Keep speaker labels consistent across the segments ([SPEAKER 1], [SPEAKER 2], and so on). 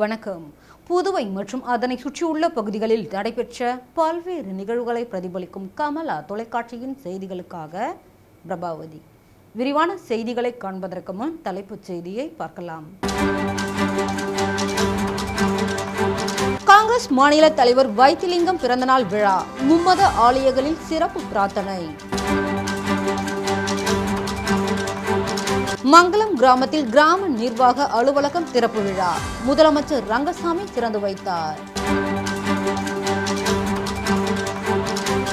[SPEAKER 1] வணக்கம். புதுவை மற்றும் அதனை சுற்றியுள்ள பகுதிகளில் நடைபெற்ற பல்வேறு நிகழ்வுகளை பிரதிபலிக்கும் கமலா தொலைக்காட்சியின் செய்திகளுக்காக பிரபாவதி. விரிவான செய்திகளை காண்பதற்கு முன் தலைப்புச் செய்தியை பார்க்கலாம். காங்கிரஸ் மாநில தலைவர் வைத்திலிங்கம் பிறந்தநாள் விழா மும்மத ஆலயங்களில் சிறப்பு பிரார்த்தனை. மங்களம் கிராமத்தில் கிராம நிர்வாக அலுவலகம் திறப்பு விழா. முதலமைச்சர் ரங்கசாமி திறந்து வைத்தார்.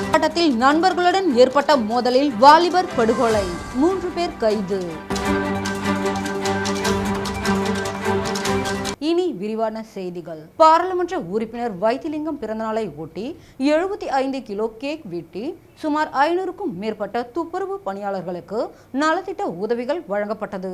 [SPEAKER 1] மாவட்டத்தில் நண்பர்களுடன் ஏற்பட்ட மோதலில் வாலிபர் படுகொலை. மூன்று பேர் கைது. இனி விரிவான செய்திகள். பாராளுமன்ற உறுப்பினர் வைத்திலிங்கம் பிறந்தநாளை ஒட்டி எழுபத்தி ஐந்து கிலோ கேக் வெட்டி சுமார் ஐநூறுக்கும் மேற்பட்ட துப்புரவு பணியாளர்களுக்கு நலத்திட்ட உதவிகள் வழங்கப்பட்டது.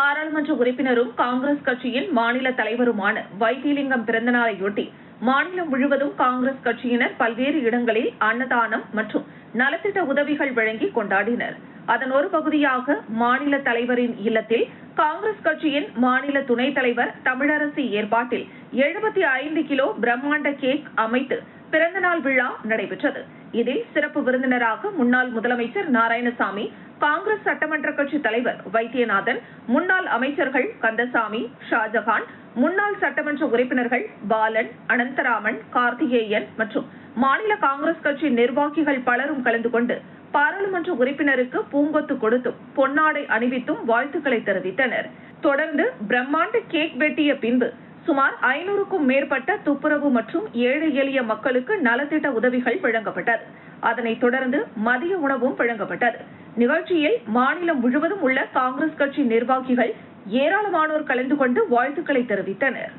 [SPEAKER 2] பாராளுமன்ற உறுப்பினரும் காங்கிரஸ் கட்சியின் மாநில தலைவருமான வைத்திலிங்கம் பிறந்தநாளையொட்டி மாநிலம் முழுவதும் காங்கிரஸ் கட்சியினர் பல்வேறு இடங்களில் அன்னதானம் மற்றும் நலத்திட்ட உதவிகள் வழங்கி கொண்டாடினர். அதன் ஒரு பகுதியாக மாநில தலைவரின் இல்லத்தில் காங்கிரஸ் கட்சியின் மாநில துணைத் தலைவர் தமிழரசி ஏற்பாட்டில் எழுபத்தி ஐந்து கிலோ பிரம்மாண்ட கேக் அமைத்து பிறந்தநாள் விழா நடைபெற்றது. இதில் சிறப்பு விருந்தினராக முன்னாள் முதலமைச்சர் நாராயணசாமி காங்கிரஸ் சட்டமன்ற கட்சி தலைவர் வைத்தியநாதன் முன்னாள் அமைச்சர்கள் கந்தசாமி ஷாஜகான் முன்னாள் சட்டமன்ற உறுப்பினர்கள் பாலன் அனந்தராமன் கார்த்திகேயன் மற்றும் மாநில காங்கிரஸ் கட்சி நிர்வாகிகள் பலரும் கலந்து கொண்டு பாராளுமன்ற உறுப்பினருக்கு பூங்கொத்து கொடுத்தும் பொன்னாடை அணிவித்தும் வாழ்த்துக்களை தெரிவித்தனர். தொடர்ந்து பிரம்மாண்ட கேக் வெட்டிய பின்பு சுமார் ஐநூறுக்கும் மேற்பட்ட துப்புரவு மற்றும் ஏழை எளிய மக்களுக்கு நலத்திட்ட உதவிகள் வழங்கப்பட்டது. அதனைத் தொடர்ந்து மதிய உணவும் வழங்கப்பட்டது. நிகழ்ச்சியில் மாநிலம் முழுவதும் உள்ள காங்கிரஸ் கட்சி நிர்வாகிகள் ஏராளமானோர் கலந்து கொண்டு வாழ்த்துக்களை தெரிவித்தனர்.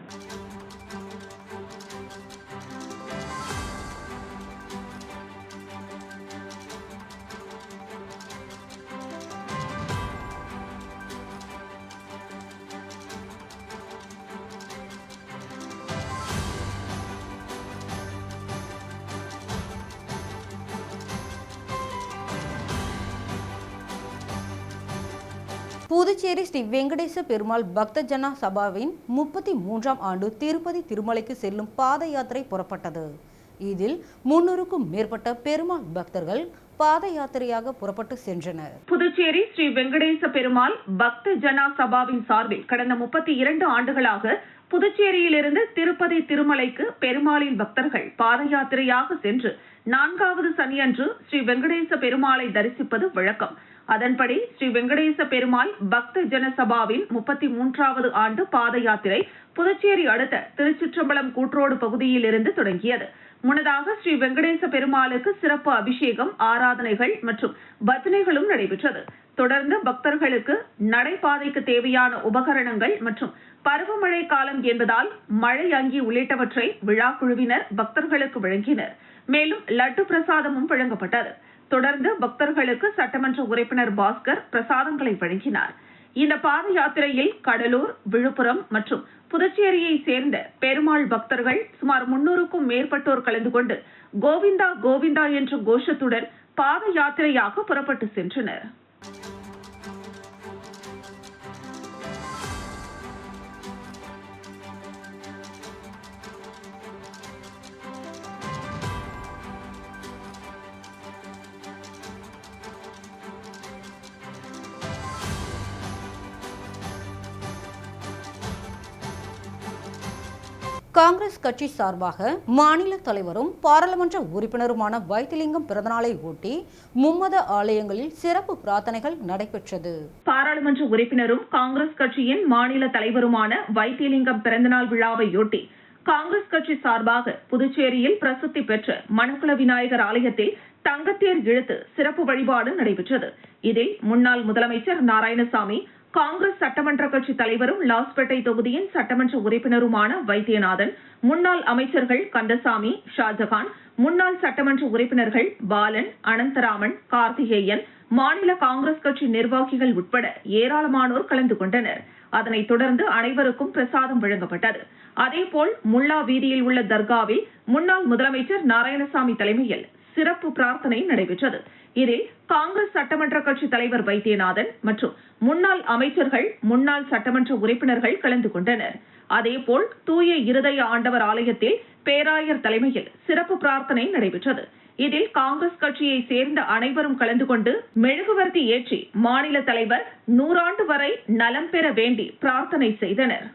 [SPEAKER 1] புதுச்சேரி ஸ்ரீ வெங்கடேச பெருமாள் பக்த ஜனா சபாவின் முப்பத்தி மூன்றாம் ஆண்டு திருப்பதி திருமலைக்கு செல்லும் பாத யாத்திரை புறப்பட்டது. இதில் முன்னூறுக்கும் மேற்பட்ட பெருமாள் பக்தர்கள் பாத யாத்திரையாக புறப்பட்டு சென்றனர்.
[SPEAKER 2] புதுச்சேரி ஸ்ரீ வெங்கடேச பெருமாள் பக்த ஜனா சபாவின் சார்பில் கடந்த முப்பத்தி இரண்டு ஆண்டுகளாக புதுச்சேரியிலிருந்து திருப்பதி திருமலைக்கு பெருமாளின் பக்தர்கள் பாத யாத்திரையாக சென்று நான்காவது சனியன்று ஸ்ரீ வெங்கடேச பெருமாளை தரிசிப்பது வழக்கம். அதன்படி ஸ்ரீ வெங்கடேச பெருமாள் பக்த ஜனசபாவின் முப்பத்தி மூன்றாவது ஆண்டு பாத யாத்திரை புதுச்சேரி அடுத்த திருச்சிற்றம்பலம் கூற்றோடு பகுதியில் இருந்து தொடங்கியது. முன்னதாக ஸ்ரீ வெங்கடேச பெருமாளுக்கு சிறப்பு அபிஷேகம் ஆராதனைகள் மற்றும் பஜனைகளும் நடைபெற்றது. தொடர்ந்து பக்தர்களுக்கு நடைபாதைக்கு தேவையான உபகரணங்கள் மற்றும் பருவமழை காலம் என்பதால் மழை அங்கி உள்ளிட்டவற்றை விழா குழுவினர் பக்தர்களுக்கு வழங்கினர். மேலும் லட்டு பிரசாதமும் வழங்கப்பட்டது. தொடர்ந்து பக்தர்களுக்கு சட்டமன்ற உறுப்பினர் பாஸ்கர் பிரசாதங்களை வழங்கினார். இந்த பாத யாத்திரையில் கடலூர் விழுப்புரம் மற்றும் புதுச்சேரியை சேர்ந்த பெருமாள் பக்தர்கள் சுமார் முன்னூறுக்கும் மேற்பட்டோர் கலந்து கொண்டு கோவிந்தா கோவிந்தா என்ற கோஷத்துடன் பாத யாத்திரையாக புறப்பட்டு சென்றனர்.
[SPEAKER 1] காங்கிரஸ் கட்சி சார்பாக மாநில தலைவரும் பாராளுமன்ற உறுப்பினருமான வைத்திலிங்கம் பிறந்தநாளை ஒட்டி மும்மத ஆலயங்களில் சிறப்பு பிரார்த்தனைகள் நடைபெற்றது.
[SPEAKER 2] பாராளுமன்ற உறுப்பினரும் காங்கிரஸ் கட்சியின் மாநில தலைவருமான வைத்தியலிங்கம் பிறந்தநாள் விழாவையொட்டி காங்கிரஸ் கட்சி சார்பாக புதுச்சேரியில் பிரசித்தி பெற்ற மணக்குள விநாயகர் ஆலயத்தில் தங்கத்தேர் இழுத்து சிறப்பு வழிபாடு நடைபெற்றது. இதில் முன்னாள் முதலமைச்சர் நாராயணசாமி காங்கிரஸ் சட்டமன்ற கட்சி தலைவரும் லாஸ்பேட்டை தொகுதியின் சட்டமன்ற உறுப்பினருமான வைத்தியநாதன் முன்னாள் அமைச்சர்கள் கந்தசாமி ஷாஜகான் முன்னாள் சட்டமன்ற உறுப்பினர்கள் பாலன் அனந்தராமன் கார்த்திகேயன் மாநில காங்கிரஸ் கட்சி நிர்வாகிகள் உட்பட ஏராளமானோர் கலந்து கொண்டனர். அதனைத் தொடர்ந்து அனைவருக்கும் பிரசாதம் வழங்கப்பட்டது. அதேபோல் முல்லா வீதியில் உள்ள தர்காவில் முன்னாள் முதலமைச்சர் நாராயணசாமி தலைமையில் சிறப்பு பிரார்த்தனை நடைபெற்றது. இதில் காங்கிரஸ் சட்டமன்ற கட்சி தலைவர் வைத்தியநாதன் மற்றும் முன்னாள் அமைச்சர்கள் முன்னாள் சட்டமன்ற உறுப்பினர்கள் கலந்து கொண்டனர். அதேபோல் தூய இருதய ஆண்டவர் ஆலயத்தில் பேராயர் தலைமையில் சிறப்பு பிரார்த்தனை நடைபெற்றது. இதில் காங்கிரஸ் கட்சியை சேர்ந்த அனைவரும் கலந்து கொண்டு மெழுகுவர்த்தி ஏற்றி மாநில தலைவர் நூறாண்டு வரை நலம் பெற வேண்டி பிரார்த்தனை செய்தனர்.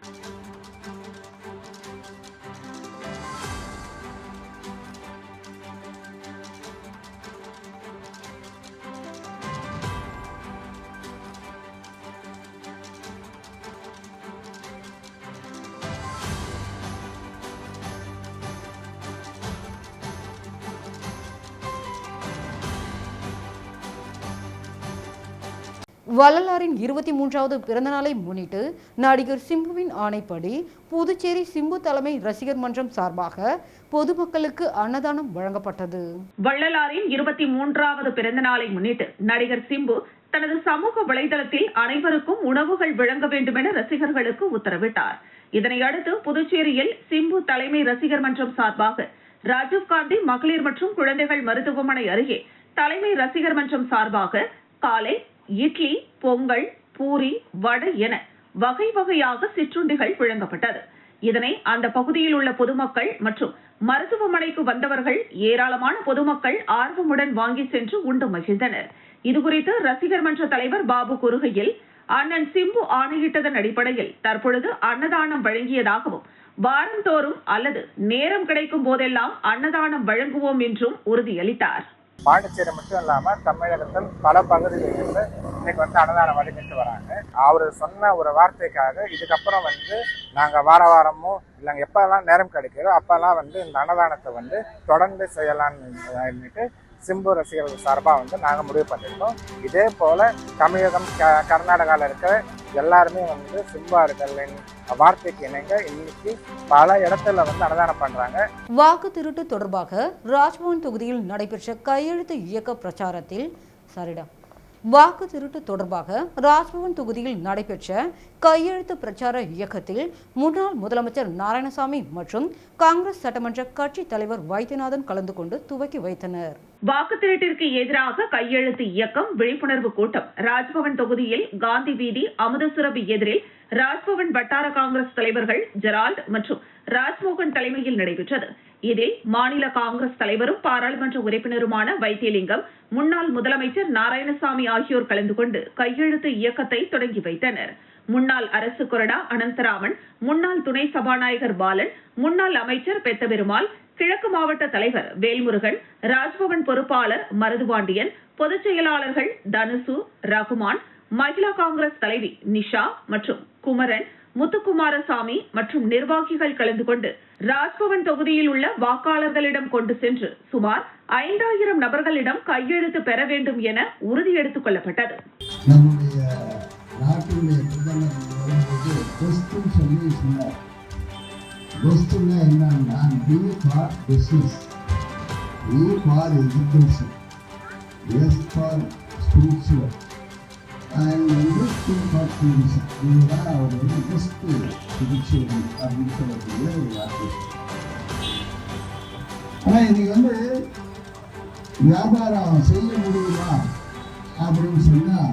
[SPEAKER 1] வள்ளலாரின் இருபத்தி மூன்றாவது பிறந்தநாளை முன்னிட்டு நடிகர் சிம்புவின் ஆணைப்படி புதுச்சேரி சிம்பு தலைமை ரசிகர் மன்றம் சார்பாக பொதுமக்களுக்கு அன்னதானம் வழங்கப்பட்டது.
[SPEAKER 2] வள்ளலாரின் இருபத்தி மூன்றாவது பிறந்த நாளை முன்னிட்டு நடிகர் சிம்பு தனது சமூக வலைதளத்தில் அனைவருக்கும் உணவுகள் வழங்க வேண்டும் என ரசிகர்களுக்கு உத்தரவிட்டார். இதனையடுத்து புதுச்சேரியில் சிம்பு தலைமை ரசிகர் மன்றம் சார்பாக ராஜீவ்காந்தி மகளிர் மற்றும் குழந்தைகள் மருத்துவமனை அருகே தலைமை ரசிகர் மன்றம் சார்பாக காலை இட்லி பொங்கல் பூரி வடை என வகை வகையாக சிற்றுண்டிகள் வழங்கப்பட்டது இதனை அந்த பகுதியில் உள்ள பொதுமக்கள் மற்றும் மருத்துவமனைக்கு வந்தவர்கள் ஏராளமான பொதுமக்கள் ஆர்வமுடன் வாங்கி சென்று உண்டு மகிழ்ந்தனர். இதுகுறித்து ரசிகர் மன்ற தலைவர் பாபு கூறுகையில் அண்ணன் சிம்பு ஆணையிட்டதன் அடிப்படையில் தற்பொழுது அன்னதானம் வழங்கியதாகவும் வாரந்தோறும் அல்லது நேரம் கிடைக்கும் போதெல்லாம் அன்னதானம் வழங்குவோம் என்றும் உறுதியளித்தார்.
[SPEAKER 3] பாண்டிச்சேரி மட்டும் இல்லாமல் தமிழகத்தில் பல பகுதிகளில் இருந்து இன்னைக்கு வந்து அன்னதானம் வழங்கிட்டு வராங்க. அவர் சொன்ன ஒரு வார்த்தைக்காக இதுக்கப்புறம் வந்து நாங்கள் வார வாரமும் இல்லைங்க எப்போல்லாம் நேரம் கிடைக்கிறோ அப்போல்லாம் வந்து இந்த அன்னதானத்தை வந்து தொடர்ந்து செய்யலாம்னுட்டு சிம்பு ரசிகர்கள் சார்பாக வந்து நாங்கள் முடிவு பண்ணியிருக்கோம். இதே போல் தமிழகம் க கர்நாடகாவில் இருக்கிற எல்லாருமே வந்து சிம்பார்களின் வார்த்தைக்கு இணைங்க. இன்னைக்கு பல இடத்துல வந்து அன்னதானம் பண்ணுறாங்க
[SPEAKER 1] வாக்கு திருட்டு தொடர்பாக ராஜ்பவன் தொகுதியில் நடைபெற்ற கையெழுத்து இயக்க பிரச்சாரத்தில் சரிடா. வாக்கு திருட்டு தொடர்பாக ராஜ்பவன் தொகுதியில் நடைபெற்ற கையெழுத்து பிரச்சார இயக்கத்தில் முன்னாள் முதலமைச்சர் நாராயணசாமி மற்றும் காங்கிரஸ் சட்டமன்ற கட்சி தலைவர் வைத்தியநாதன் கலந்து கொண்டு துவக்கி வைத்தனர்.
[SPEAKER 2] வாக்கு திருட்டிற்கு எதிராக கையெழுத்து இயக்கம் விழிப்புணர்வு கூட்டம். ராஜ்பவன் தொகுதியில் காந்தி வீதி அமுதசுரபி எதிரில் ராஜ்பவன் வட்டார காங்கிரஸ் தலைவர்கள் ஜெரால்ட் மற்றும் ராஜ்மோகன் தலைமையில் நடைபெற்றது. இதில் மாநில காங்கிரஸ் தலைவரும் பாராளுமன்ற உறுப்பினருமான வைத்தியலிங்கம் முன்னாள் முதலமைச்சர் நாராயணசாமி ஆகியோர் கலந்து கொண்டு கையெழுத்து இயக்கத்தை தொடங்கி வைத்தனர். முன்னாள் அரசு கொறடா அனந்தராமன் முன்னாள் துணை சபாநாயகர் பாலன் முன்னாள் அமைச்சர் பெத்தபெருமாள் கிழக்கு மாவட்ட தலைவர் வேல்முருகன் ராஜ்பவன் பொறுப்பாளர் மருதுபாண்டியன் பொதுச் செயலாளர்கள் தனுசு ரகுமான் மகிழா காங்கிரஸ் தலைவி நிஷா மற்றும் குமரன் முத்துக்குமாரசாமி மற்றும் நிர்வாகிகள் கலந்து கொண்டு ராஜ்பவன் தொகுதியில் உள்ள வாக்காளர்களிடம் கொண்டு சென்று சுமார் ஐந்தாயிரம் நபர்களிடம் கையெழுத்து பெற வேண்டும் என உறுதி எடுத்துக் கொள்ளப்பட்டது.
[SPEAKER 4] நாட்டினுடைய பிரதமர் வரும்போது அண்ட் வந்து இதுதான் அவர் வந்து புதுச்சேரி அப்படின்னு சொல்லக்கூடிய ஒரு வார்த்தை ஆனால் இன்னைக்கு வந்து வியாபாரம் செய்ய முடியுமா? அப்படின்னு சொன்னால்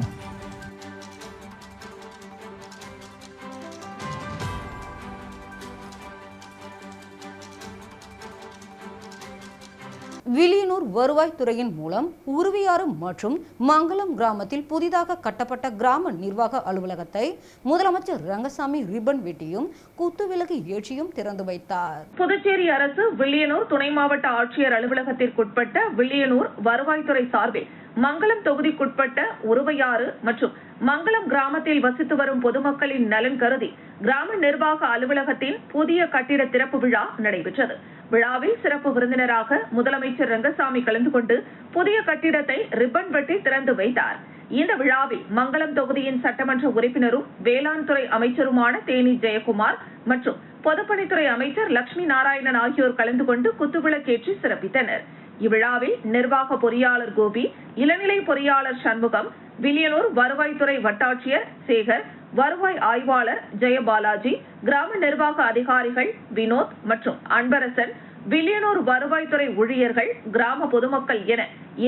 [SPEAKER 1] வில்லியனூர் வருவாய்த்துறையின் மூலம் உருவியாறு மற்றும் மங்களம் கிராமத்தில் புதிதாக கட்டப்பட்ட கிராம நிர்வாக அலுவலகத்தை முதலமைச்சர் ரங்கசாமி ரிப்பன் வெட்டியும் குத்துவிலகு ஏற்றியும் திறந்து வைத்தார்.
[SPEAKER 2] புதுச்சேரி அரசு வில்லியனூர் துணை மாவட்ட ஆட்சியர் அலுவலகத்திற்குட்பட்ட வில்லியனூர் வருவாய்த்துறை சார்பில் மங்களம் தொகுதிக்குட்பட்ட உருவையாறு மற்றும் மங்களம் கிராமத்தில் வசித்து வரும் பொதுமக்களின் நலன் கருதி கிராம நிர்வாக அலுவலகத்தின் புதிய கட்டிட திறப்பு விழா நடைபெற்றது. விழாவில் சிறப்பு விருந்தினராக முதலமைச்சர் ரங்கசாமி கலந்து கொண்டு புதிய கட்டிடத்தை ரிப்பன் வெட்டி திறந்து வைத்தார். இந்த விழாவில் மங்களம் தொகுதியின் சட்டமன்ற உறுப்பினரும் வேளாண் துறை அமைச்சருமான தேனி ஜெயக்குமார் மற்றும் பொதுப்பணித்துறை அமைச்சர் லட்சுமி நாராயணன் ஆகியோர் கலந்து கொண்டு குத்துவிளக்கேற்றி சிறப்பித்தனர். இவ்விழாவில் நிர்வாக பொறியாளர் கோபி இளநிலை பொறியாளர் சண்முகம் வில்லியனூர் வருவாய்த்துறை வட்டாட்சியர் சேகர் வருவாய் ஆய்வாளர் ஜெயபாலாஜி கிராம நிர்வாக அதிகாரிகள் வினோத் மற்றும் அன்பரசன் வில்லியனூர் வருவாய்த்துறை ஊழியர்கள் கிராம பொதுமக்கள் என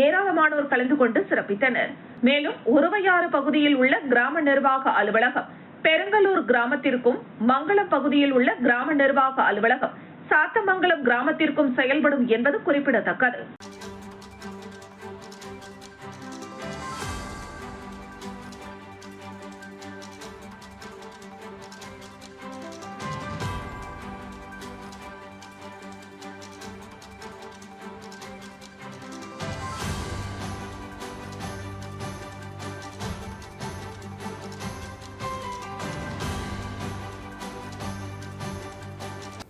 [SPEAKER 2] ஏராளமானோர் கலந்து கொண்டு சிறப்பித்தனர். மேலும் உருவையாறு பகுதியில் உள்ள கிராம நிர்வாக அலுவலகம் பெருங்கலூர் கிராமத்திற்கும் மங்களம் பகுதியில் உள்ள கிராம நிர்வாக அலுவலகம் சாத்தமங்கலம் கிராமத்திற்கும் செயல்படும் என்பது குறிப்பிடத்தக்கது.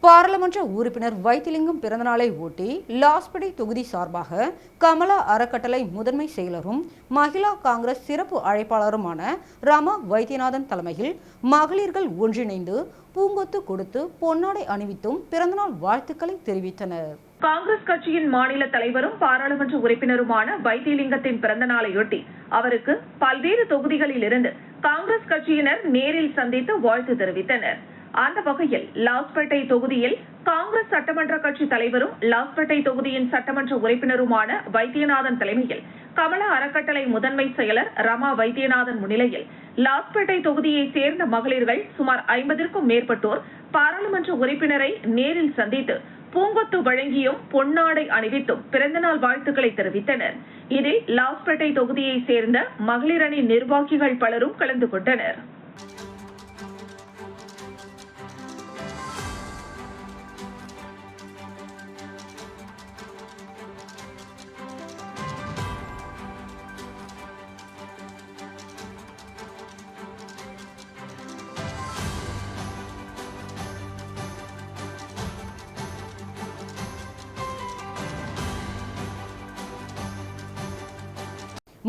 [SPEAKER 1] பாராளுமன்ற உறுப்பினர் வைத்திலிங்கம் பிறந்தநாளை ஒட்டி லாஸ்படி தொகுதி சார்பாக கமலா அறக்கட்டளை முதன்மை செயலரும் மகிழா காங்கிரஸ் சிறப்பு அழைப்பாளருமான ராமா வைத்தியநாதன் தலைமையில் மகளிர்கள் ஒன்றிணைந்து பூங்கொத்து கொடுத்து பொன்னாடை அணிவித்தும் பிறந்தநாள் வாழ்த்துக்களை தெரிவித்தனர்.
[SPEAKER 2] காங்கிரஸ் கட்சியின் மாநில தலைவரும் பாராளுமன்ற உறுப்பினருமான வைத்தியலிங்கத்தின் பிறந்த நாளையொட்டி அவருக்கு பல்வேறு தொகுதிகளில் இருந்து காங்கிரஸ் கட்சியினர் நேரில் சந்தித்து வாழ்த்து தெரிவித்தனர். அந்த வகையில் லாஸ்பேட்டை தொகுதியில் காங்கிரஸ் சட்டமன்ற கட்சி தலைவரும் லாஸ்பேட்டை தொகுதியின் சட்டமன்ற உறுப்பினருமான வைத்தியநாதன் தலைமையில் கமல அறக்கட்டளை முதன்மை செயலர் ரமா வைத்தியநாதன் முன்னிலையில் லாஸ்பேட்டை தொகுதியைச் சேர்ந்த மகளிர்கள் சுமார் ஐம்பதிற்கும் மேற்பட்டோர் பாராளுமன்ற உறுப்பினரை நேரில் சந்தித்து பூங்கொத்து வழங்கியும் பொன்னாடை அணிவித்தும் பிறந்தநாள் வாழ்த்துக்களை தெரிவித்தனர். இதில் லாஸ்பேட்டை தொகுதியைச் சேர்ந்த மகளிரணி நிர்வாகிகள் பலரும் கலந்து கொண்டனர்.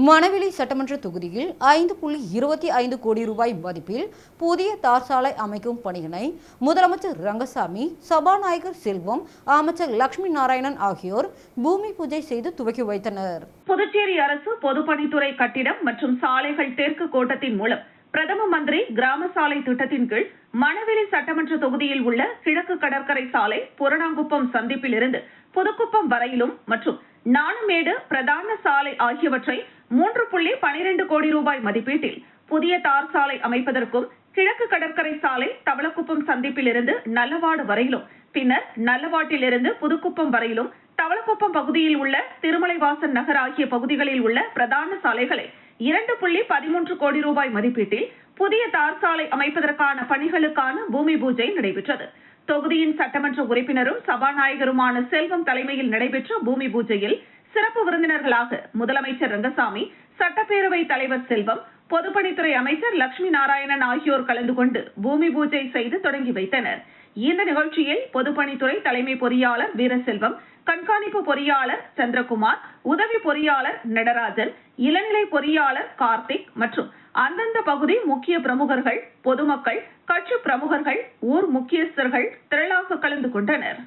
[SPEAKER 1] மணவெளி சட்டமன்ற தொகுதியில் ஐந்து புள்ளி இருபத்தி ஐந்து கோடி ரூபாய் மதிப்பில் புதிய தார் சாலை அமைக்கும் பணியினை முதலமைச்சர் ரங்கசாமி சபாநாயகர் செல்வம் அமைச்சர் லட்சுமி நாராயணன் ஆகியோர் பூமி பூஜை செய்து துவக்கி வைத்தனர்.
[SPEAKER 2] புதுச்சேரி அரசு பொதுப்பணித்துறை கட்டிடம் மற்றும் சாலைகள் தெற்கு கோட்டத்தின் மூலம் பிரதம மந்திரி கிராம சாலை திட்டத்தின் கீழ் மணவெளி சட்டமன்ற தொகுதியில் உள்ள கிழக்கு கடற்கரை சாலை புரணாங்குப்பம் சந்திப்பிலிருந்து புதுக்குப்பம் வரையிலும் மற்றும் நாணமேடு பிரதான சாலை ஆகியவற்றை மூன்று புள்ளி பனிரெண்டு கோடி ரூபாய் மதிப்பீட்டில் புதிய தார் சாலை அமைப்பதற்கும் கிழக்கு கடற்கரை சாலை தவளக்குப்பம் சந்திப்பிலிருந்து நல்லவாடு வரையிலும் பின்னர் நல்லவாட்டிலிருந்து புதுக்குப்பம் வரையிலும் தவளக்குப்பம் பகுதியில் உள்ள திருமலைவாசன் நகர் ஆகிய பகுதிகளில் உள்ள பிரதான சாலைகளை இரண்டு புள்ளி பதிமூன்று கோடி ரூபாய் மதிப்பீட்டில் புதிய தார் சாலை அமைப்பதற்கான பணிகளுக்கான பூமி பூஜை நடைபெற்றது. தொகுதியின் சட்டமன்ற உறுப்பினரும் சபாநாயகருமான செல்வம் தலைமையில் நடைபெற்ற பூமி பூஜையில் சிறப்பு விருந்தினர்களாக முதலமைச்சர் ரங்கசாமி சட்டப்பேரவை தலைவர் செல்வம் பொதுப்பணித்துறை அமைச்சர் லட்சுமி நாராயணன் ஆகியோர் கலந்து கொண்டு பூமி பூஜை செய்து தொடங்கி வைத்தனர். இந்த நிகழ்ச்சியில் பொதுப்பணித்துறை தலைமை பொறியாளர் வீரசெல்வம் கண்காணிப்பு பொறியாளர் சந்திரகுமார் உதவி பொறியாளர் நடராஜன் இளநிலை பொறியாளர் கார்த்திக் மற்றும் அந்தந்த பகுதி முக்கிய பிரமுகர்கள் பொதுமக்கள் கட்சி பிரமுகர்கள் ஊர் முக்கியஸ்தர்கள் திரளாக கலந்து கொண்டனர்.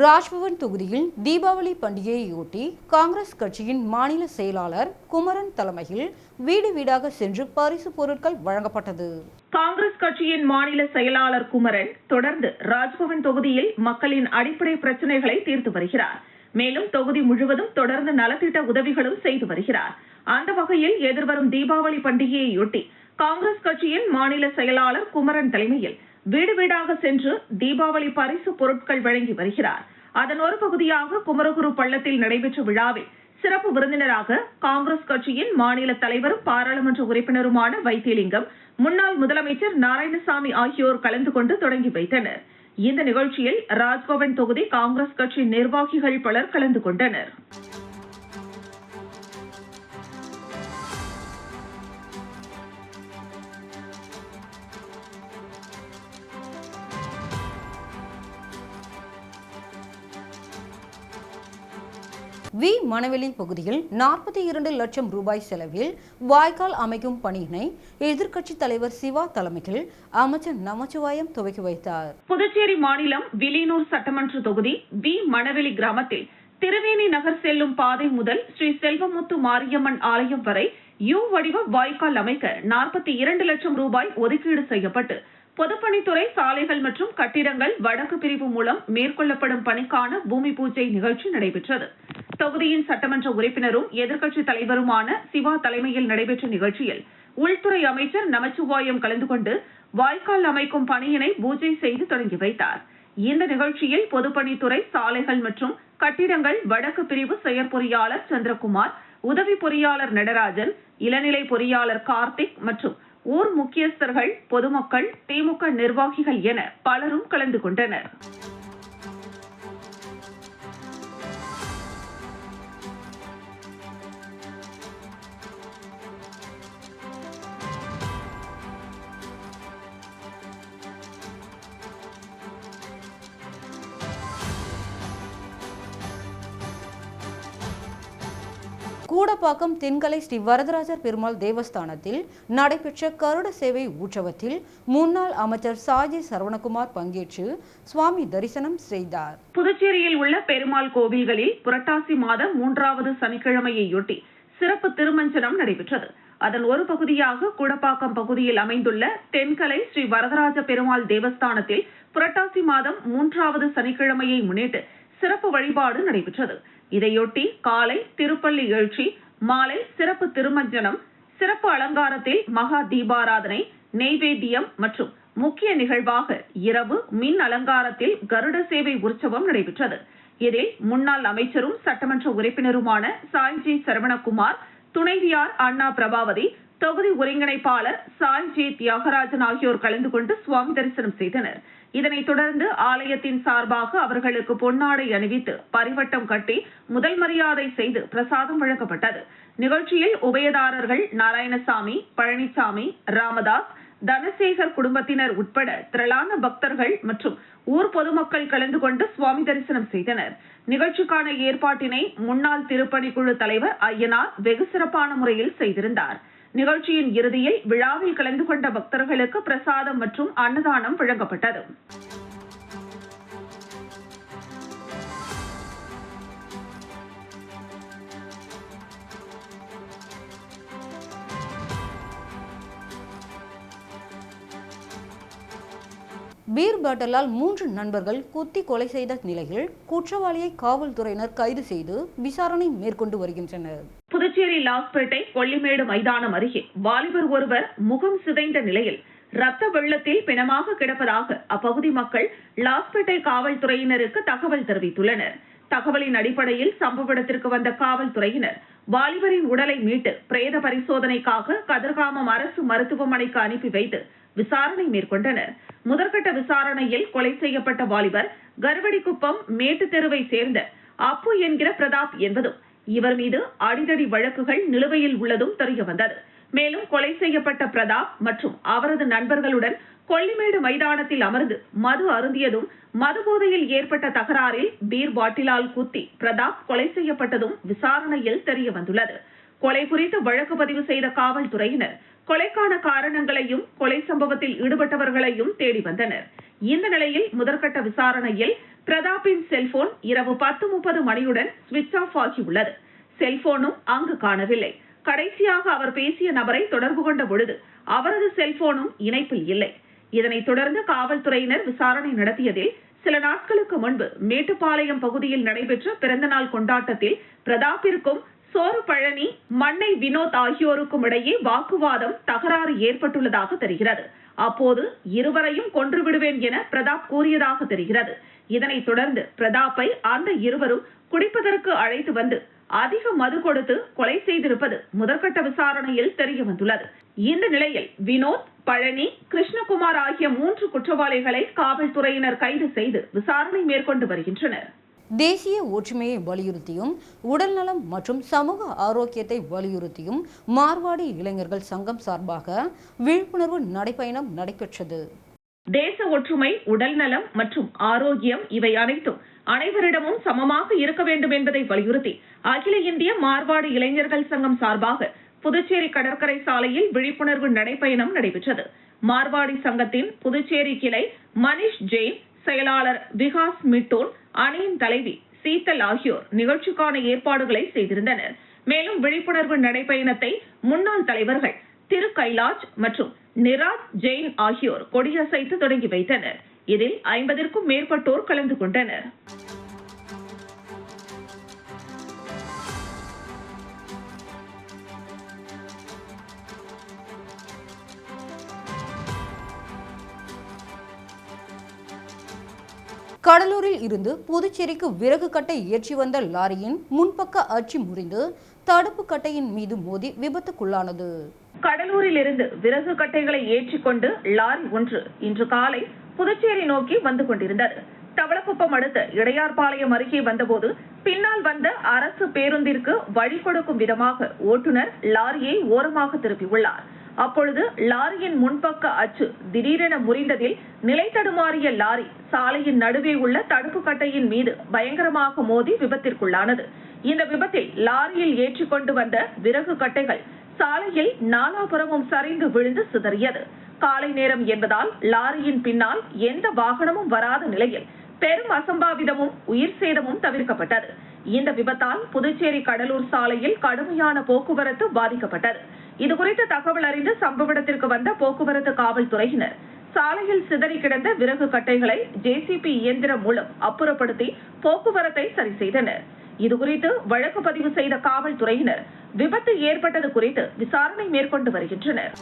[SPEAKER 1] ராஜ்பவன் தொகுதியில் தீபாவளி பண்டிகையையொட்டி காங்கிரஸ் கட்சியின் மாநில செயலாளர் குமரன் தலைமையில் வீடு வீடாக சென்று பரிசு பொருட்கள் வழங்கப்பட்டது.
[SPEAKER 2] காங்கிரஸ் கட்சியின் மாநில செயலாளர் குமரன் தொடர்ந்து ராஜ்பவன் தொகுதியில் மக்களின் அடிப்படை பிரச்சனைகளை தீர்த்து வருகிறார். மேலும் தொகுதி முழுவதும் தொடர்ந்து நலத்திட்ட உதவிகளும் செய்து வருகிறார். அந்த வகையில் எதிர்வரும் தீபாவளி பண்டிகையையொட்டி காங்கிரஸ் கட்சியின் மாநில செயலாளர் குமரன் தலைமையில் வீடு வீடாக சென்று தீபாவளி பரிசு பொருட்கள் வழங்கி வருகிறார். அதன் ஒரு பகுதியாக குமரகுரு பள்ளத்தில் நடைபெற்ற விழாவில் சிறப்பு விருந்தினராக காங்கிரஸ் கட்சியின் மாநில தலைவரும் பாராளுமன்ற உறுப்பினருமான வைத்தியலிங்கம் முன்னாள் முதலமைச்சர் நாராயணசாமி ஆகியோர் கலந்து கொண்டு தொடங்கி வைத்தனர். இந்த நிகழ்ச்சியில் ராஜ்பவன் தொகுதி காங்கிரஸ் கட்சி நிர்வாகிகள் பலர் கலந்து கொண்டனர்.
[SPEAKER 1] வி. மணவெளி பகுதியில் நாற்பத்தி இரண்டு லட்சம் ரூபாய் செலவில் வாய்க்கால் அமைக்கும் பணியினை எதிர்க்கட்சித் தலைவர் சிவா தலைமையில் அமைச்சர் நமச்சிவாயம் துவக்கி வைத்தார்.
[SPEAKER 2] புதுச்சேரி மாநிலம் விலியனூர் சட்டமன்ற தொகுதி வி. மணவெளி கிராமத்தில் திருவேணி நகர் செல்லும் பாதை முதல் ஸ்ரீ செல்வமுத்து மாரியம்மன் ஆலயம் வரை யூ வடிவ வாய்க்கால் அமைக்க நாற்பத்தி இரண்டு லட்சம் ரூபாய் ஒதுக்கீடு செய்யப்பட்டு பொதுப்பணித்துறை சாலைகள் மற்றும் கட்டிடங்கள் வடக்கு பிரிவு மூலம் மேற்கொள்ளப்படும் பணிக்கான பூமி பூஜை நிகழ்ச்சி நடைபெற்றது. தொகுதியின் சட்டமன்ற உறுப்பினரும் எதிர்க்கட்சித் தலைவருமான சிவா தலைமையில் நடைபெற்ற நிகழ்ச்சியில் உள்துறை அமைச்சர் நமச்சிவாயம் கலந்து கொண்டு வாய்க்கால் அமைக்கும் பணியினை பூஜை செய்து தொடங்கி வைத்தார். இந்த நிகழ்ச்சியில் பொதுப்பணித்துறை சாலைகள் மற்றும் கட்டிடங்கள் வடக்கு பிரிவு செயற்பொறியாளர் சந்திரகுமார் உதவி பொறியாளர் நடராஜன் இளநிலை பொறியாளர் கார்த்திக் மற்றும் ஊர் முக்கியஸ்தர்கள் பொதுமக்கள் திமுக நிர்வாகிகள் என பலரும் கலந்து கொண்டனர்.
[SPEAKER 1] கூடப்பாக்கம் தென்கலை ஸ்ரீ வரதராஜர் பெருமாள் தேவஸ்தானத்தில் நடைபெற்ற கருட சேவை உற்சவத்தில் முன்னாள் அமைச்சர் சாஜி சரவணகுமார் பங்கேற்று சுவாமி தரிசனம் செய்தார்.
[SPEAKER 2] புதுச்சேரியில் உள்ள பெருமாள் கோவில்களில் புரட்டாசி மாதம் மூன்றாவது சனிக்கிழமையையொட்டி சிறப்பு திருமஞ்சனம் நடைபெற்றது. அதன் ஒரு பகுதியாக கூடப்பாக்கம் பகுதியில் அமைந்துள்ள தென்கலை ஸ்ரீ வரதராஜ பெருமாள் தேவஸ்தானத்தில் புரட்டாசி மாதம் மூன்றாவது சனிக்கிழமையை முன்னிட்டு சிறப்பு வழிபாடு நடைபெற்றது. இதையொட்டி காலை திருப்பள்ளி எழுச்சி மாலை சிறப்பு திருமஞ்சனம் சிறப்பு அலங்காரத்தில் மகா தீபாராதனை நெய்வேத்தியம் மற்றும் முக்கிய நிகழ்வாக இரவு மின் அலங்காரத்தில் கருட சேவை உற்சவம் நடைபெற்றது. இதில் முன்னாள் அமைச்சரும் சட்டமன்ற உறுப்பினருமான சாய்ஜி சரவணகுமார் துணைவியார் அண்ணா பிரபாவதி தொகுதி ஒருங்கிணைப்பாளர் சாய்ஜி தியாகராஜன் ஆகியோர் கலந்து கொண்டு சுவாமி தரிசனம் செய்தனர். இதனைத் தொடர்ந்து ஆலயத்தின் சார்பாக அவர்களுக்கு பொன்னாடை அணிவித்து பரிவட்டம் கட்டி முதல் மரியாதை செய்து பிரசாதம் வழங்கப்பட்டது. நிகழ்ச்சியில் உபயதாரர்கள் நாராயணசாமி பழனிசாமி ராமதாஸ் தனசேகர் குடும்பத்தினர் உட்பட திரளான பக்தர்கள் மற்றும் ஊர் பொதுமக்கள் கலந்து கொண்டு சுவாமி தரிசனம் செய்தனர். நிகழ்ச்சிக்கான ஏற்பாட்டினை முன்னாள் திருப்பணிக்குழு தலைவர் ஐயனார் வெகு சிறப்பான முறையில் செய்திருந்தார். நிகழ்ச்சியின் இறுதியில் விழாவில் கலந்து கொண்ட பக்தர்களுக்கு பிரசாதம் மற்றும் அன்னதானம் வழங்கப்பட்டது.
[SPEAKER 1] பீர் பாட்டலால் மூன்று நண்பர்கள் குத்தி கொலை செய்த நிலையில் குற்றவாளியை காவல்துறையினர் கைது செய்து விசாரணை மேற்கொண்டு வருகின்றனர்.
[SPEAKER 2] புதுச்சேரி லாஸ்பேட்டை கொல்லிமேடு மைதானம் அருகே வாலிபர் ஒருவர் முகம் சிதைந்த நிலையில் ரத்த வெள்ளத்தில் பிணமாக கிடப்பதாக அப்பகுதி மக்கள் லாஸ்பேட்டை காவல்துறையினருக்கு தகவல் தெரிவித்துள்ளனர். தகவலின் அடிப்படையில் சம்பவ இடத்திற்கு வந்த காவல்துறையினர் வாலிபரின் உடலை மீட்டு பிரேத பரிசோதனைக்காக கதிர்காமம் அரசு மருத்துவமனைக்கு அனுப்பி வைத்து விசாரணை மேற்கொண்டனர். முதற்கட்ட விசாரணையில் கொலை செய்யப்பட்ட வாலிபர் கருவடிக்குப்பம் மேட்டு தெருவை சேர்ந்த அப்பு என்கிற பிரதாப் என்பதும் இவர் மீது அடிதடி வழக்குகள் நிலுவையில் உள்ளதும் தெரிய வந்தது. மேலும் கொலை செய்யப்பட்ட பிரதாப் மற்றும் அவரது நண்பர்களுடன் கொல்லிமேடு மைதானத்தில் அமர்ந்து மது அருந்தியதும் மது போதையில் ஏற்பட்ட தகராறில் பீர் பாட்டிலால் குத்தி பிரதாப் கொலை செய்யப்பட்டதும் விசாரணையில் தெரிய வந்துள்ளது. கொலை குறித்து வழக்கு பதிவு செய்த காவல்துறையினர் கொலைக்கான காரணங்களையும் கொலை சம்பவத்தில் ஈடுபட்டவர்களையும் தேடி வந்தனர். இந்த நிலையில் முதற்கட்ட விசாரணையில் பிரதாப்பின் செல்போன் இரவு பத்து முப்பது மணியுடன் சுவிட்ச் ஆஃப் ஆகியுள்ளது. செல்போனும் அங்கு காணவில்லை. கடைசியாக அவர் பேசிய நபரை தொடர்பு கொண்ட பொழுது அவரது செல்போனும் இணைப்பில் இல்லை. இதனைத் தொடர்ந்து காவல்துறையினர் விசாரணை நடத்தியதில் சில நாட்களுக்கு முன்பு மேட்டுப்பாளையம் பகுதியில் நடைபெற்ற பிறந்தநாள் கொண்டாட்டத்தில் பிரதாப்பிற்கும் சோறு பழனி மண்ணை வினோத் ஆகியோருக்கும் இடையே வாக்குவாதம் தகராறு ஏற்பட்டுள்ளதாக தெரிகிறது. அப்போது இருவரையும் கொன்று விடுவேன் என பிரதாப் கூறியதாக தெரிகிறது. இதனைத் தொடர்ந்து பிரதாப்பை அந்த இருவரும் குடிப்பதற்கு அழைத்து வந்து அதிக மது கொடுத்து கொலை செய்திருப்பது முதற்கட்ட விசாரணையில் தெரிய வந்துள்ளது இந்த நிலையில் வினோத் பழனி கிருஷ்ணகுமார் ஆகிய மூன்று குற்றவாளிகளை காவல்துறையினர் கைது செய்து விசாரணை மேற்கொண்டு வருகின்றனர்.
[SPEAKER 1] தேசிய ஒற்றுமையை வலியுறுத்தியும் உடல்நலம் மற்றும் சமூக ஆரோக்கியத்தை வலியுறுத்தியும் மார்வாடி இளைஞர்கள் சங்கம் சார்பாக விழிப்புணர்வு நடைப்பயணம் நடைபெற்றது.
[SPEAKER 2] தேச ஒற்றுமை உடல் நலம் மற்றும் ஆரோக்கியம் இவை அனைத்தும் அனைவரிடமும் சமமாக இருக்க வேண்டும் என்பதை வலியுறுத்தி அகில இந்திய மார்வாடு இளைஞர்கள் சங்கம் சார்பாக புதுச்சேரி கடற்கரை சாலையில் விழிப்புணர்வு நடைப்பயணம் நடைபெற்றது. மார்வாடி சங்கத்தின் புதுச்சேரி கிளை மனிஷ் ஜெயின் செயலாளர் விகாஸ் மிட்டோன் அணியின் தலைவி சீத்தல் ஆகியோர் நிகழ்ச்சிக்கான ஏற்பாடுகளை செய்திருந்தனர். மேலும் விழிப்புணர்வு நடைபயணத்தை முன்னாள் தலைவர்கள் திரு கைலாஜ் மற்றும் நிராஜ் ஜெயின் ஆகியோர் கொடியசைத்து தொடங்கி வைத்தனர். இதில் ஐம்பதிற்கும் மேற்பட்டோர் கலந்து கொண்டனர்.
[SPEAKER 1] கடலூரில் இருந்து புதுச்சேரிக்கு விறகு கட்டை ஏற்றி வந்த லாரியின் முன்பக்க அச்சு முறிந்து தடுப்பு கட்டையின் மீது மோதி விபத்துக்குள்ளானது.
[SPEAKER 2] கடலூரில் இருந்து விறகு கட்டைகளை ஏற்றிக்கொண்டு லாரி ஒன்று இன்று காலை புதுச்சேரி நோக்கி வந்து கொண்டிருந்தது. தவளக்குப்பம் அடுத்த இடையார்பாளையம் அருகே வந்தபோது பின்னால் வந்த அரசு பேருந்திற்கு வழி கொடுக்கும் விதமாக ஓட்டுநர் லாரியை ஓரமாக திருப்பியுள்ளார். அப்பொழுது லாரியின் முன்பக்க அச்சு திடீரென முறிந்ததில் நிலை தடுமாறிய லாரி சாலையின் நடுவே உள்ள தடுப்பு கட்டையின் மீது பயங்கரமாக மோதி விபத்திற்குள்ளானது. இந்த விபத்தில் லாரியில் ஏற்றிக்கொண்டு வந்த விறகு கட்டைகள் சாலையில் நாலாபுரமும் சரிந்து விழுந்து சிதறியது. காலை நேரம் என்பதால் லாரியின் பின்னால் எந்த வாகனமும் வராத நிலையில் பெரும் அசம்பாவிதமும் உயிர் சேதமும் தவிர்க்கப்பட்டது. இந்த விபத்தால் புதுச்சேரி கடலூர் சாலையில் கடுமையான போக்குவரத்து பாதிக்கப்பட்டது. இதுகுறித்து தகவல் அறிந்து சம்பவ இடத்திற்கு வந்த போக்குவரத்து காவல்துறையினர். சாலையில் சிதறி கிடந்த விறகு கட்டைகளை ஜேசிபி இயந்திரம் மூலம் அப்புறப்படுத்தி போக்குவரத்தை சரி செய்தனர். இதுகுறித்து வழக்கு பதிவு செய்த காவல்துறையினர் விபத்து ஏற்பட்டது குறித்து விசாரணை மேற்கொண்டு வருகின்றனர்.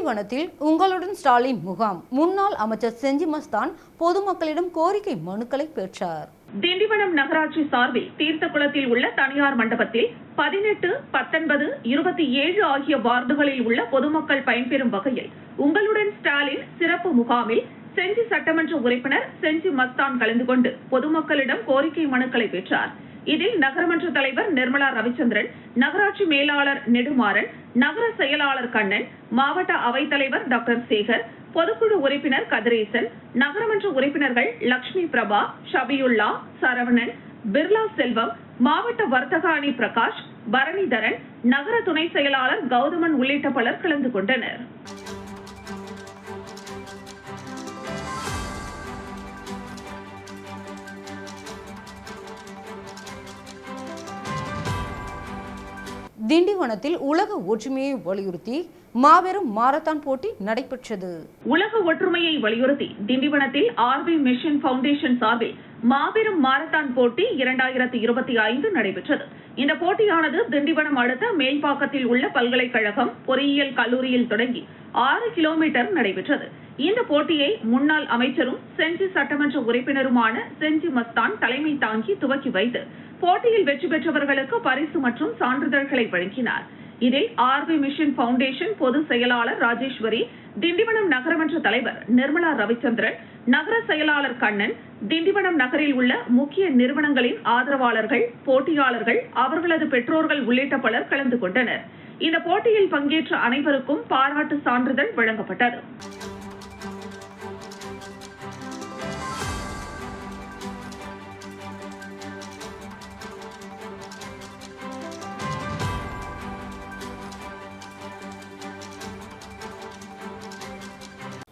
[SPEAKER 1] திண்டிவனத்தில் உங்களுடன் ஸ்டாலின் முகாம். முன்னாள் அமைச்சர் செஞ்சி மஸ்தான் பொதுமக்களிடம் கோரிக்கை மனுக்களை பெற்றார்.
[SPEAKER 2] திண்டிவனம் நகராட்சி சார்பில் தீர்த்தகுளத்தில் உள்ள தனியார் மண்டபத்தில் பதினெட்டு பத்தொன்பது இருபத்தி ஏழு ஆகிய வார்டுகளில் உள்ள பொதுமக்கள் பயன்பெறும் வகையில் உங்களுடன் ஸ்டாலின் சிறப்பு முகாமில் செஞ்சி சட்டமன்ற உறுப்பினர் செஞ்சி மஸ்தான் கலந்து கொண்டு பொதுமக்களிடம் கோரிக்கை மனுக்களை பெற்றார். இதில் நகரமன்ற தலைவர் நிர்மலா ரவிச்சந்திரன் நகராட்சி மேலாளர் நெடுமாறன் நகர செயலாளர் கண்ணன் மாவட்ட அவைத்தலைவர் டாக்டர் சேகர் பொதுக்குழு உறுப்பினர் கதிரேசன் நகரமன்ற உறுப்பினர்கள் லட்சுமி பிரபா ஷபியுல்லா சரவணன் பிர்லா செல்வம் மாவட்ட வர்த்தக அணி பிரகாஷ் பரணிதரன் நகர துணை செயலாளர் கௌதமன் உள்ளிட்ட பலர் கலந்து கொண்டனர்.
[SPEAKER 1] திண்டிவனத்தில் உலக ஒற்றுமையை வலியுறுத்தி மாபெரும் மாரத்தான் போட்டி நடைபெற்றது.
[SPEAKER 2] உலக ஒற்றுமையை வலியுறுத்தி திண்டிவனத்தில் ஆர்வி மிஷன் பவுண்டேஷன் சார்பில் மாபெரும் மாரத்தான் போட்டி இரண்டாயிரத்தி இருபத்தி ஐந்து நடைபெற்றது. இந்த போட்டியானது திண்டிவனம் அடுத்த மேல்பாக்கத்தில் உள்ள பல்கலைக்கழகம் பொறியியல் கல்லூரியில் தொடங்கி ஆறு கிலோமீட்டர் நடைபெற்றது. இந்த போட்டியை முன்னாள் அமைச்சரும் செஞ்சி சட்டமன்ற உறுப்பினருமான செஞ்சி மஸ்தான் தலைமை தாங்கி துவக்கி வைத்து போட்டியில் வெற்றி பெற்றவர்களுக்கு பரிசு மற்றும் சான்றிதழ்களை வழங்கினார். இதில் ஆர்வி மிஷன் பவுண்டேஷன் பொதுச் செயலாளர் ராஜேஸ்வரி திண்டிவனம் நகரமன்ற தலைவர் நிர்மலா ரவிச்சந்திரன் நகர செயலாளர் கண்ணன் திண்டிவனம் நகரில் உள்ள முக்கிய நிறுவனங்களின் ஆதரவாளர்கள் போட்டியாளர்கள் அவர்களது பெற்றோர்கள் உள்ளிட்ட பலர் கலந்து கொண்டனர். இந்த போட்டியில் பங்கேற்ற அனைவருக்கும் பாராட்டு சான்றிதழ் வழங்கப்பட்டது.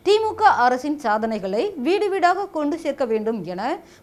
[SPEAKER 1] திமுக அரசின் சாதனைகளை வீடு வீடாக கொண்டு சேர்க்க வேண்டும் என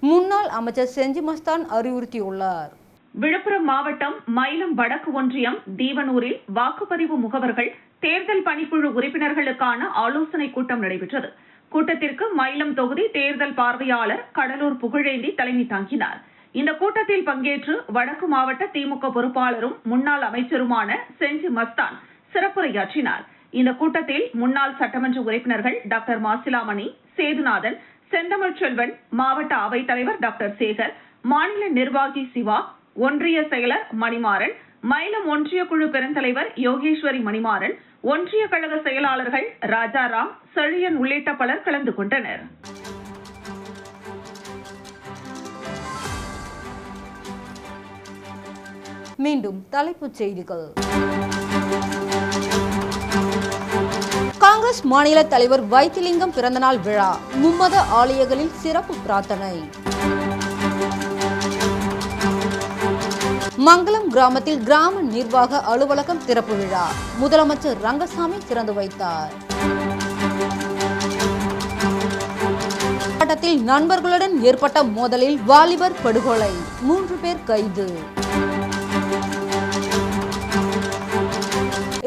[SPEAKER 1] முன்னாள் அமைச்சர் செஞ்சி மஸ்தான் அறிவுறுத்தியுள்ளார்.
[SPEAKER 2] விழுப்புரம் மாவட்டம் மயிலம் வடக்கு ஒன்றியம் தீவனூரில் வாக்குப்பதிவு முகவர்கள் தேர்தல் பணிக்குழு உறுப்பினர்களுக்கான ஆலோசனை கூட்டம் நடைபெற்றது. கூட்டத்திற்கு மயிலம் தொகுதி தேர்தல் பார்வையாளர் கடலூர் புகழேந்தி தலைமை தாங்கினார். இந்த கூட்டத்தில் பங்கேற்று வடக்கு மாவட்ட திமுக பொறுப்பாளரும் முன்னாள் அமைச்சருமான செஞ்சி மஸ்தான் சிறப்புரையாற்றினார். இந்த கூட்டத்தில் முன்னாள் சட்டமன்ற உறுப்பினர்கள் டாக்டர் மாசிலாமணி சேதுநாதன் செந்தமிழ் செல்வன் மாவட்ட அவைத்தலைவர் டாக்டர் சேகர் மாநில நிர்வாகி சிவா ஒன்றிய செயலர் மணிமாறன் மயிலம் ஒன்றிய குழு பெருந்தலைவர் யோகேஸ்வரி மணிமாறன் ஒன்றிய கழக செயலாளர்கள் ராஜாராம் செழியன் உள்ளிட்ட பலர் கலந்து கொண்டனர்.
[SPEAKER 1] மீண்டும் தலைப்புச் செய்திகள். காங்கிரஸ் மாநில தலைவர் வைத்திலிங்கம் பிறந்தநாள் விழா மும்மத ஆலயங்களில் சிறப்பு பிரார்த்தனை. மங்களம் கிராமத்தில் கிராம நிர்வாக அலுவலகம் திறப்பு விழா முதலமைச்சர் ரங்கசாமி திறந்து வைத்தார். போராட்டத்தில் நண்பர்களுடன் ஏற்பட்ட மோதலில் வாலிபர் படுகொலை மூன்று பேர் கைது.